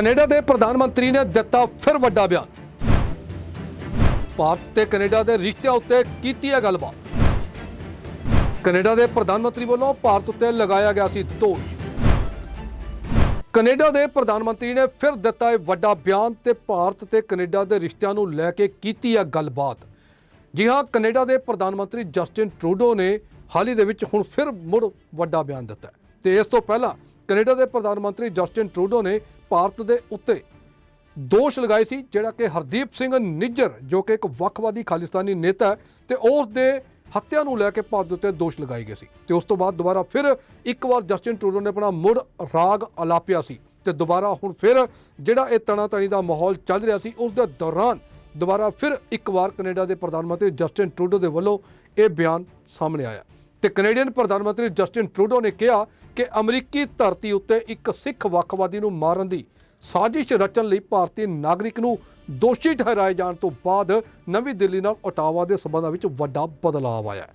Canada ਦੇ ਪ੍ਰਧਾਨ ਮੰਤਰੀ ਨੇ ਦਿੱਤਾ ਫਿਰ ਵੱਡਾ ਬਿਆਨ। ਭਾਰਤ ਤੇ ਕੈਨੇਡਾ ਦੇ ਰਿਸ਼ਤਿਆਂ ਉੱਤੇ ਕੀਤੀ ਹੈ ਗੱਲਬਾਤ। ਕੈਨੇਡਾ ਦੇ ਪ੍ਰਧਾਨ ਮੰਤਰੀ ਵੱਲੋਂ ਭਾਰਤ ਉੱਤੇ ਲਗਾਇਆ ਗਿਆ ਸੀ ਦੋਸ਼। ਕੈਨੇਡਾ ਦੇ ਪ੍ਰਧਾਨ ਮੰਤਰੀ ਨੇ ਫਿਰ ਦਿੱਤਾ ਇਹ ਵੱਡਾ ਬਿਆਨ ਤੇ ਭਾਰਤ ਤੇ ਕੈਨੇਡਾ ਦੇ ਰਿਸ਼ਤਿਆਂ ਨੂੰ ਲੈ ਕੇ ਕੀਤੀ ਹੈ ਗੱਲਬਾਤ। ਜੀ ਹਾਂ, ਕੈਨੇਡਾ ਦੇ ਪ੍ਰਧਾਨ ਮੰਤਰੀ ਜਸਟਿਨ ਟਰੂਡੋ ਨੇ ਹਾਲ ਹੀ ਦੇ ਵਿੱਚ ਹੁਣ ਫਿਰ ਮੁੜ ਵੱਡਾ ਬਿਆਨ ਦਿੱਤਾ ਤੇ ਇਸ ਤੋਂ ਪਹਿਲਾਂ ਕੈਨੇਡਾ ਦੇ ਪ੍ਰਧਾਨ ਮੰਤਰੀ ਜਸਟਿਨ ਟਰੂਡੋ ਨੇ ਭਾਰਤ ਦੇ ਉੱਤੇ ਦੋਸ਼ ਲਗਾਏ ਸੀ, ਜਿਹੜਾ ਕਿ ਹਰਦੀਪ ਸਿੰਘ ਨਿੱਜਰ, ਜੋ ਕਿ ਇੱਕ ਵੱਖਵਾਦੀ ਖਾਲਿਸਤਾਨੀ ਨੇਤਾ ਹੈ, ਤੇ ਉਸ ਦੇ ਹੱਤਿਆ ਨੂੰ ਲੈ ਕੇ ਭਾਰਤ ਦੇ ਉੱਤੇ ਦੋਸ਼ ਲਗਾਏ ਗਏ ਸੀ। ਤੇ ਉਸ ਤੋਂ ਬਾਅਦ ਦੁਬਾਰਾ ਫਿਰ ਇੱਕ ਵਾਰ ਜਸਟਿਨ ਟਰੂਡੋ ਨੇ ਆਪਣਾ ਮੁੜ ਰਾਗ ਅਲਾਪਿਆ ਸੀ। ਤੇ ਦੁਬਾਰਾ ਹੁਣ ਫਿਰ ਜਿਹੜਾ ਇਹ ਤਣਾਤਣੀ ਦਾ ਮਾਹੌਲ ਚੱਲ ਰਿਹਾ ਸੀ, ਉਸ ਦੇ ਦੌਰਾਨ ਦੁਬਾਰਾ ਫਿਰ ਇੱਕ ਵਾਰ ਕੈਨੇਡਾ ਦੇ ਪ੍ਰਧਾਨ ਮੰਤਰੀ ਜਸਟਿਨ ਟਰੂਡੋ ਦੇ ਵੱਲੋਂ ਇਹ ਬਿਆਨ ਸਾਹਮਣੇ ਆਇਆ। ਤੇ ਕੈਨੇਡੀਅਨ ਪ੍ਰਧਾਨ ਮੰਤਰੀ ਜਸਟਿਨ ਟਰੂਡੋ ਨੇ ਕਿਹਾ ਕਿ ਅਮਰੀਕੀ ਧਰਤੀ ਉੱਤੇ ਇੱਕ ਸਿੱਖ ਵੱਖਵਾਦੀ ਨੂੰ ਮਾਰਨ ਦੀ ਸਾਜ਼ਿਸ਼ ਰਚਣ ਲਈ ਭਾਰਤੀ ਨਾਗਰਿਕ ਨੂੰ ਦੋਸ਼ੀ ਠਹਿਰਾਏ ਜਾਣ ਤੋਂ ਬਾਅਦ ਨਵੀਂ ਦਿੱਲੀ ਨਾਲ ਓਟਾਵਾ ਦੇ ਸਬੰਧਾਂ ਵਿੱਚ ਵੱਡਾ ਬਦਲਾਅ ਆਇਆ ਹੈ।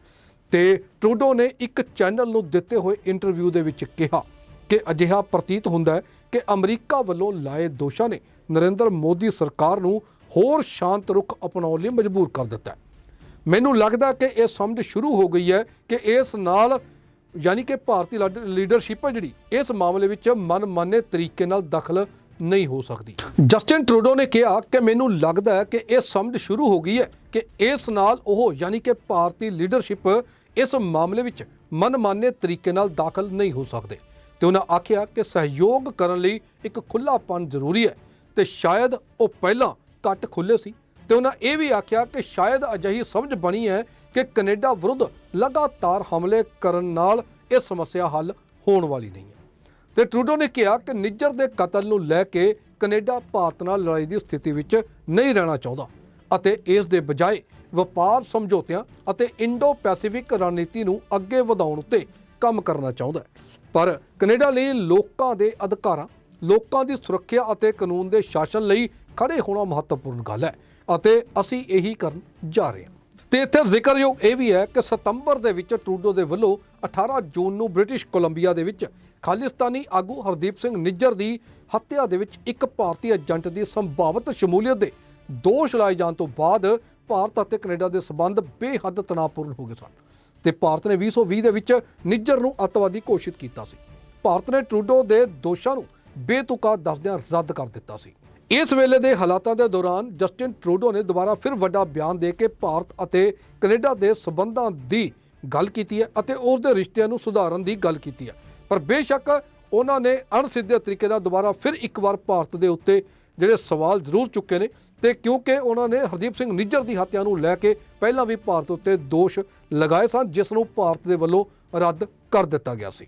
ਤੇ ਟਰੂਡੋ ਨੇ ਇੱਕ ਚੈਨਲ ਨੂੰ ਦਿੱਤੇ ਹੋਏ ਇੰਟਰਵਿਊ ਦੇ ਵਿੱਚ ਕਿਹਾ ਕਿ ਅਜਿਹਾ ਪ੍ਰਤੀਤ ਹੁੰਦਾ ਹੈ ਕਿ ਅਮਰੀਕਾ ਵੱਲੋਂ ਲਾਏ ਦੋਸ਼ਾਂ ਨੇ ਨਰਿੰਦਰ ਮੋਦੀ ਸਰਕਾਰ ਨੂੰ ਹੋਰ ਸ਼ਾਂਤ ਰੁਖ ਅਪਣਾਉਣ ਲਈ ਮਜਬੂਰ ਕਰ ਦਿੱਤਾ ਹੈ। ਮੈਨੂੰ ਲੱਗਦਾ ਕਿ ਇਹ ਸਮਝ ਸ਼ੁਰੂ ਹੋ ਗਈ ਹੈ ਕਿ ਇਸ ਨਾਲ ਯਾਨੀ ਕਿ ਭਾਰਤੀ ਲੀਡ- ਲੀਡਰਸ਼ਿਪ ਹੈ ਜਿਹੜੀ, ਇਸ ਮਾਮਲੇ ਵਿੱਚ ਮਨਮਾਨੇ ਤਰੀਕੇ ਨਾਲ ਦਖਲ ਨਹੀਂ ਹੋ ਸਕਦੀ। ਜਸਟਿਨ ਟਰੂਡੋ ਨੇ ਕਿਹਾ ਕਿ ਮੈਨੂੰ ਲੱਗਦਾ ਹੈ ਕਿ ਇਹ ਸਮਝ ਸ਼ੁਰੂ ਹੋ ਗਈ ਹੈ ਕਿ ਇਸ ਨਾਲ ਉਹ ਯਾਨੀ ਕਿ ਭਾਰਤੀ ਲੀਡਰਸ਼ਿਪ ਇਸ ਮਾਮਲੇ ਵਿੱਚ ਮਨਮਾਨੇ ਤਰੀਕੇ ਨਾਲ ਦਾਖਲ ਨਹੀਂ ਹੋ ਸਕਦੇ। ਤੇ ਉਹਨਾਂ ਆਖਿਆ ਕਿ ਸਹਿਯੋਗ ਕਰਨ ਲਈ ਇੱਕ ਖੁੱਲਾਪਨ ਜ਼ਰੂਰੀ ਹੈ ਤੇ ਸ਼ਾਇਦ ਉਹ ਪਹਿਲਾਂ ਘੱਟ ਖੁੱਲੇ ਸੀ। ਤੇ ਉਹਨਾਂ ਇਹ ਵੀ ਆਖਿਆ ਕਿ ਸ਼ਾਇਦ ਅਜਿਹੀ ਸਮਝ ਬਣੀ ਹੈ ਕਿ ਕੈਨੇਡਾ ਵਿਰੁੱਧ ਲਗਾਤਾਰ ਹਮਲੇ ਕਰਨ ਨਾਲ ਇਹ ਸਮੱਸਿਆ ਹੱਲ ਹੋਣ ਵਾਲੀ ਨਹੀਂ ਹੈ। ਤੇ ਟਰੂਡੋ ਨੇ ਕਿਹਾ ਕਿ ਨਿੱਜਰ ਦੇ ਕਤਲ ਨੂੰ ਲੈ ਕੇ ਕੈਨੇਡਾ ਭਾਰਤ ਨਾਲ ਲੜਾਈ ਦੀ ਸਥਿਤੀ ਵਿੱਚ ਨਹੀਂ ਰਹਿਣਾ ਚਾਹੁੰਦਾ ਅਤੇ ਇਸ ਦੇ ਬਜਾਏ ਵਪਾਰ ਸਮਝੌਤਿਆਂ ਅਤੇ ਇੰਡੋ ਪੈਸੀਫਿਕ ਰਣਨੀਤੀ ਨੂੰ ਅੱਗੇ ਵਧਾਉਣ ਉੱਤੇ ਕੰਮ ਕਰਨਾ ਚਾਹੁੰਦਾ ਹੈ। ਪਰ ਕੈਨੇਡਾ ਲਈ ਲੋਕਾਂ ਦੇ ਅਧਿਕਾਰਾਂ, ਲੋਕਾਂ ਦੀ ਸੁਰੱਖਿਆ ਅਤੇ ਕਾਨੂੰਨ ਦੇ ਸ਼ਾਸਨ ਲਈ ਖੜੇ ਹੋਣਾ ਮਹੱਤਵਪੂਰਨ ਗੱਲ ਹੈ ਅਤੇ ਅਸੀਂ ਇਹੀ ਕਰਨ ਜਾ ਰਹੇ ਹਾਂ। ਤੇ ਇੱਥੇ ਜ਼ਿਕਰਯੋਗ ਇਹ ਵੀ ਹੈ ਕਿ ਸਤੰਬਰ ਦੇ ਵਿੱਚ ਟਰੂਡੋ ਦੇ ਵੱਲੋਂ 18 ਜੂਨ ਨੂੰ ਬ੍ਰਿਟਿਸ਼ ਕੋਲੰਬੀਆ ਦੇ ਵਿੱਚ ਖਾਲਿਸਤਾਨੀ ਆਗੂ ਹਰਦੀਪ ਸਿੰਘ ਨਿੱਜਰ ਦੀ ਹੱਤਿਆ ਦੇ ਵਿੱਚ ਇੱਕ ਭਾਰਤੀ ਏਜੰਟ ਦੀ ਸੰਭਾਵਿਤ ਸ਼ਮੂਲੀਅਤ ਦੇ ਦੋਸ਼ ਲਾਏ ਜਾਣ ਤੋਂ ਬਾਅਦ ਭਾਰਤ ਅਤੇ ਕੈਨੇਡਾ ਦੇ ਸਬੰਧ ਬੇਹੱਦ ਤਣਾਅਪੂਰਨ ਹੋ ਗਏ ਸਨ ਤੇ ਭਾਰਤ ਨੇ 2020 ਦੇ ਵਿੱਚ ਨਿੱਜਰ ਨੂੰ ਅੱਤਵਾਦੀ ਘੋਸ਼ਿਤ ਕੀਤਾ ਸੀ। ਭਾਰਤ ਨੇ ਟਰੂਡੋ ਦੇ ਦੋਸ਼ਾਂ ਨੂੰ ਬੇਤੁਕਾ ਦੱਸਦਿਆਂ ਰੱਦ ਕਰ ਦਿੱਤਾ ਸੀ। ਇਸ ਵੇਲੇ ਦੇ ਹਾਲਾਤਾਂ ਦੇ ਦੌਰਾਨ ਜਸਟਿਨ ਟਰੂਡੋ ਨੇ ਦੁਬਾਰਾ ਫਿਰ ਵੱਡਾ ਬਿਆਨ ਦੇ ਕੇ ਭਾਰਤ ਅਤੇ ਕੈਨੇਡਾ ਦੇ ਸਬੰਧਾਂ ਦੀ ਗੱਲ ਕੀਤੀ ਹੈ ਅਤੇ ਉਸ ਦੇ ਰਿਸ਼ਤਿਆਂ ਨੂੰ ਸੁਧਾਰਨ ਦੀ ਗੱਲ ਕੀਤੀ ਹੈ। ਪਰ ਬੇਸ਼ੱਕ ਉਹਨਾਂ ਨੇ ਅਣਸਿੱਧੇ ਤਰੀਕੇ ਨਾਲ ਦੁਬਾਰਾ ਫਿਰ ਇੱਕ ਵਾਰ ਭਾਰਤ ਦੇ ਉੱਤੇ ਜਿਹੜੇ ਸਵਾਲ ਜ਼ਰੂਰ ਚੁੱਕੇ ਨੇ ਤੇ ਕਿਉਂਕਿ ਉਹਨਾਂ ਨੇ ਹਰਦੀਪ ਸਿੰਘ ਨਿੱਜਰ ਦੀ ਹੱਤਿਆ ਨੂੰ ਲੈ ਕੇ ਪਹਿਲਾਂ ਵੀ ਭਾਰਤ ਉੱਤੇ ਦੋਸ਼ ਲਗਾਏ ਸਨ, ਜਿਸ ਨੂੰ ਭਾਰਤ ਦੇ ਵੱਲੋਂ ਰੱਦ ਕਰ ਦਿੱਤਾ ਗਿਆ ਸੀ।